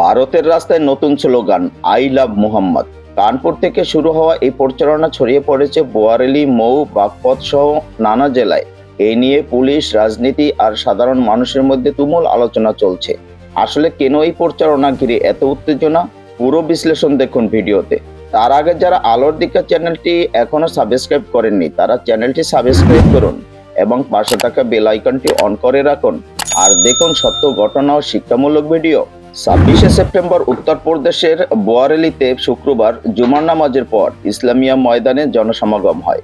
ভারতের রাস্তায় নতুন slogan, I love Muhammad. Kanpur থেকে শুরু হওয়া এই প্রচারণা ছড়িয়ে পড়েছে বোয়ারেলি, মৌ বাগপত সহ নানা জেলায়। এই নিয়ে পুলিশ, রাজনীতি আর সাধারণ মানুষের মধ্যে তুমুল আলোচনা চলছে। আসলে কেন এই প্রচারণা ঘিরে এত উত্তেজনা? পুরো বিশ্লেষণ দেখুন ভিডিওতে। তার আগে যারা আলোর দিকা চ্যানেলটি এখনও সাবস্ক্রাইব করেননি, তারা চ্যানেলটি সাবস্ক্রাইব করুন। এবং পাশে থাকা বেল আইকনটি অন করে রাখুন। আর দেখুন সত্য ঘটনা ও শিক্ষামূলক ভিডিও। ছাব্বিশে সেপ্টেম্বর উত্তরপ্রদেশের বোয়ারেলিতে শুক্রবার জুমার নামাজের পর ইসলামিয়া ময়দানে জনসমাগম হয়।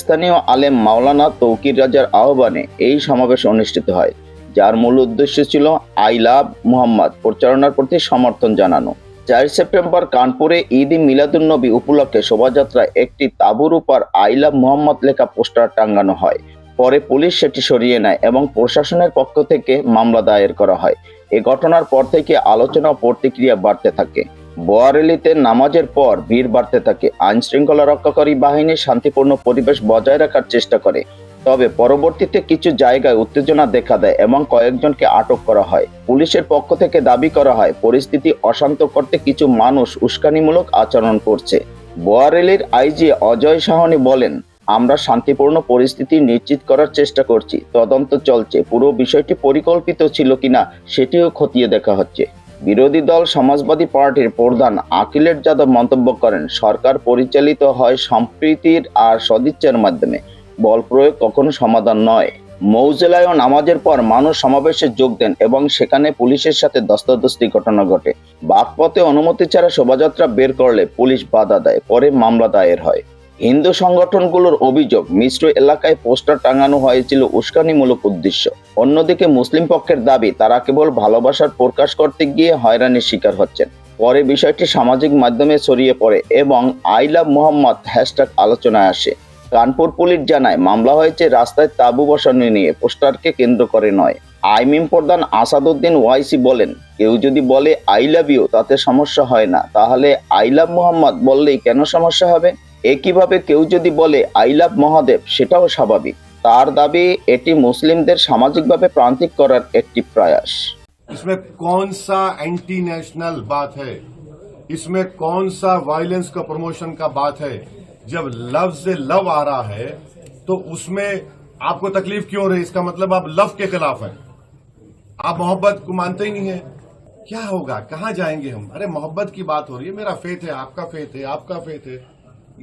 স্থানীয় আলেম মাওলানা তৌকির রাজার আহ্বানে এই সমাবেশ অনুষ্ঠিত হয়, যার মূল উদ্দেশ্য ছিল আই লাভ মুহাম্মদ প্রচারণার প্রতি সমর্থন জানানো। চার সেপ্টেম্বর কানপুরে ঈদ মিলাদুন্নবী উপলক্ষে শোভাযাত্রায় একটি তাঁবুর উপর আই লাভ মুহাম্মদ লেখা পোস্টার টাঙ্গানো হয়। পরে পুলিশ সেটি সরিয়ে নেয় এবং প্রশাসনের পক্ষ থেকে মামলা দায়ের করা হয়। এ ঘটনার পর থেকে আলোচনা ও প্রতিক্রিয়া বাড়তে থাকে। বোয়ারেলিতে নামাজের পর ভিড় বাড়তে থাকে। আইন শৃঙ্খলা রক্ষাকারী বাহিনী শান্তিপূর্ণ পরিবেশ বজায় রাখার চেষ্টা করে। তবে পরবর্তীতে কিছু জায়গায় উত্তেজনা দেখা দেয় এবং কয়েকজনকে আটক করা হয়। পুলিশের পক্ষ থেকে দাবি করা হয়, পরিস্থিতি অশান্ত করতে কিছু মানুষ উস্কানিমূলক আচরণ করছে। বোয়ারেলির আইজি অজয় সাহনি বলেন আমরা শান্তিপূর্ণ পরিস্থিতি নিশ্চিত করার চেষ্টা করছি। তদন্ত চলছে। পুরো বিষয়টি পরিকল্পিত ছিল কিনা সেটিও খতিয়ে দেখা হচ্ছে। বিরোধী দল সমাজবাদী পার্টির প্রধান আকিলের যাদব মন্তব্য করেন, সরকার পরিচালিত হয় সম্প্রীতির আর সদিচ্ছার মাধ্যমে। বল প্রয়োগ কখনো সমাধান নয়। মৌজেলায় নামাজের পর মানুষ সমাবেশে যোগ দেন এবং সেখানে পুলিশের সাথে দস্তাদস্তি ঘটনা ঘটে। বাগপথে অনুমতি ছাড়া শোভাযাত্রা বের করলে পুলিশ বাধা দেয়, পরে মামলা দায়ের হয়। হিন্দু সংগঠনগুলোর অভিযোগ, মিশ্র এলাকায় পোস্টার টাঙানো হয়েছিল উস্কানিমূলক উদ্দেশ্য। অন্যদিকে মুসলিম পক্ষের দাবি, তারা কেবল ভালোবাসার প্রকাশ করতে গিয়ে হয়রানির শিকার হচ্ছেন। পরে বিষয়টি সামাজিক মাধ্যমে ছড়িয়ে পড়ে এবং আই লাভ মোহাম্মদ হ্যাশট্যাগ আলোচনায় আসে। কানপুর পুলিশ জানায়, মামলা হয়েছে রাস্তায় তাঁবু বসানো নিয়ে, পোস্টারকে কেন্দ্র করে নয়। আইমিম প্রধান আসাদুদ্দিন ওয়াইসি বলেন, কেউ যদি বলে, আই লাভ ইউ তাতে সমস্যা হয় না। তাহলে আই লাভ মোহাম্মদ বললেই কেন সমস্যা হবে? একইভাবে কেউ যদি বলে আই লাভ মহাদেব সেটাও স্বাভাবিক তার দাবি এটি মুসলিমদের সামাজিকভাবে প্রান্তিক করার একটি প্রয়াস इसमें कौन सा एंटी नेशनल बात है इसमें कौन सा वायलेंस का प्रमोशन का बात है जब लव से लव आ रहा है तो उसमें आपको तकलीफ क्यों रही इसका मतलब आप लव के खिलाफ हैं आप मोहब्बत को मानते ही नहीं है क्या होगा कहाँ जाएंगे हम अरे मोहब्बत की बात हो रही है मेरा फेथ है आपका फेथ है आपका फेथ है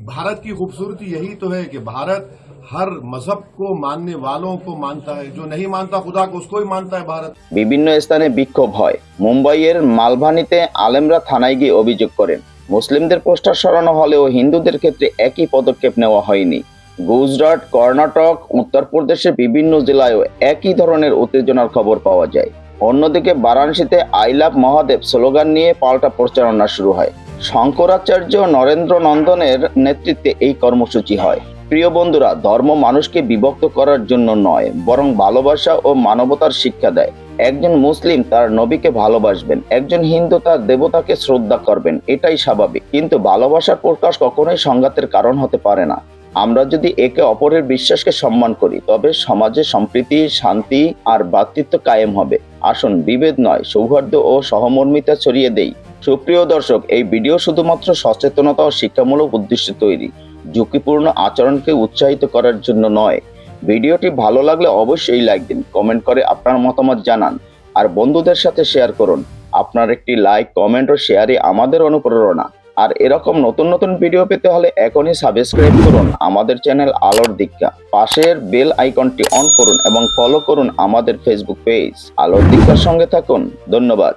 भारत की खूबसूरती यही तो है कि भारत हर मजहब को मानने वालों को मानता है जो नहीं मानता खुदा को उसको ही मानता है भारत বিভিন্ন স্থানে বিক্ষোভ হয় মুম্বাইয়ের মালভানিতে আলেমরা থানায় গিয়ে অভিযোগ করেন মুসলিমদের পোস্টার সরানো হলেও হিন্দুদের ক্ষেত্রে একই পদক্ষেপ নেওয়া হয়নি গুজরাট কর্ণাটক উত্তরপ্রদেশের বিভিন্ন জেলায়ও একই ধরনের উত্তেজনার খবর পাওয়া যায় অন্যদিকে বারাণসীতে আই লাভ মহাদেব স্লোগান নিয়ে পাল্টা প্রচারণা শুরু হয় শঙ্করাচার্য নরেন্দ্র নন্দনের নেতৃত্বে এই কর্মসূচি হয়। প্রিয় বন্ধুরা, ধর্ম মানুষকে বিভক্ত করার জন্য নয়, বরং ভালোবাসা ও মানবতার শিক্ষা দেয়। একজন মুসলিম তার নবীকে ভালোবাসবেন, একজন হিন্দু তার দেবতাকে শ্রদ্ধা করবেন, এটাই স্বাভাবিক। কিন্তু ভালোবাসার প্রকাশ কখনোই সংঘাতের কারণ হতে পারে না। আমরা যদি একে অপরের বিশ্বাসকে সম্মান করি, তবে সমাজে সম্প্রীতি, শান্তি আর ভ্রাতৃত্ব কায়েম হবে। আসুন, বিভেদ নয়, সৌহার্দ্য ও সহমর্মিতা ছড়িয়ে দেই। সুপ্রিয় দর্শক, এই ভিডিও শুধুমাত্র সচেতনতা ও শিক্ষামূলক উদ্দেশ্যে তৈরি, ঝুঁকিপূর্ণ আচরণকে উৎসাহিত করার জন্য নয়। ভিডিওটি ভালো লাগলে অবশ্যই লাইক দিন, কমেন্ট করে আপনার মতামত জানান, আর বন্ধুদের সাথে শেয়ার করুন। আপনার একটি লাইক, কমেন্ট ও শেয়ারই আমাদের অনুপ্রেরণা। আর এরকম নতুন নতুন ভিডিও পেতে হলে এখনই সাবস্ক্রাইব করুন আমাদের চ্যানেল আলোর দীক্ষা। পাশের বেল আইকনটি অন করুন এবং ফলো করুন আমাদের ফেসবুক পেজ আলোর দীক্ষার সঙ্গে থাকুন। ধন্যবাদ।